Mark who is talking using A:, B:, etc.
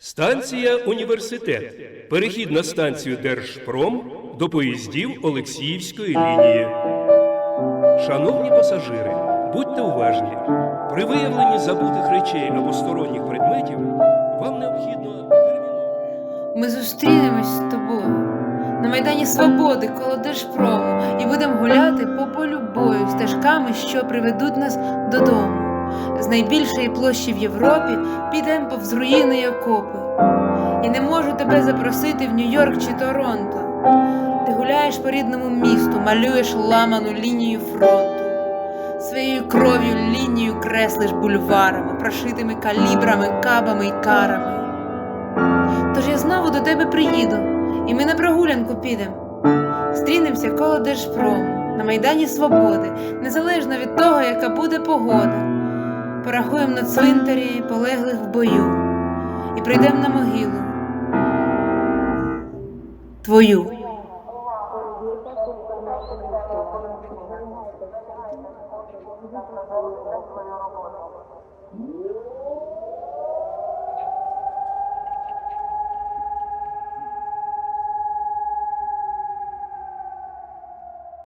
A: Станція Університет. Перехід на станцію Держпром до поїздів Олексіївської лінії. Шановні пасажири, будьте уважні. При виявленні забутих речей або сторонніх предметів вам необхідно терміново.
B: Ми зустрінемось з тобою на Майдані Свободи коло Держпрому і будемо гуляти по полю бою стежками, що приведуть нас додому. З найбільшої площі в Європі підемо повз руїни й окопи. І не можу тебе запросити в Нью-Йорк чи Торонто. Ти гуляєш по рідному місту, малюєш ламану лінію фронту. Своєю кров'ю лінію креслиш бульварами, прошитими калібрами, кабами й карами. Тож я знову до тебе приїду, і ми на прогулянку підемо. Стрінемося коло Держпрому, на Майдані Свободи, незалежно від того, яка буде погода. Порахуємо на цвинтарі полеглих в бою і прийдемо на могилу. Твою.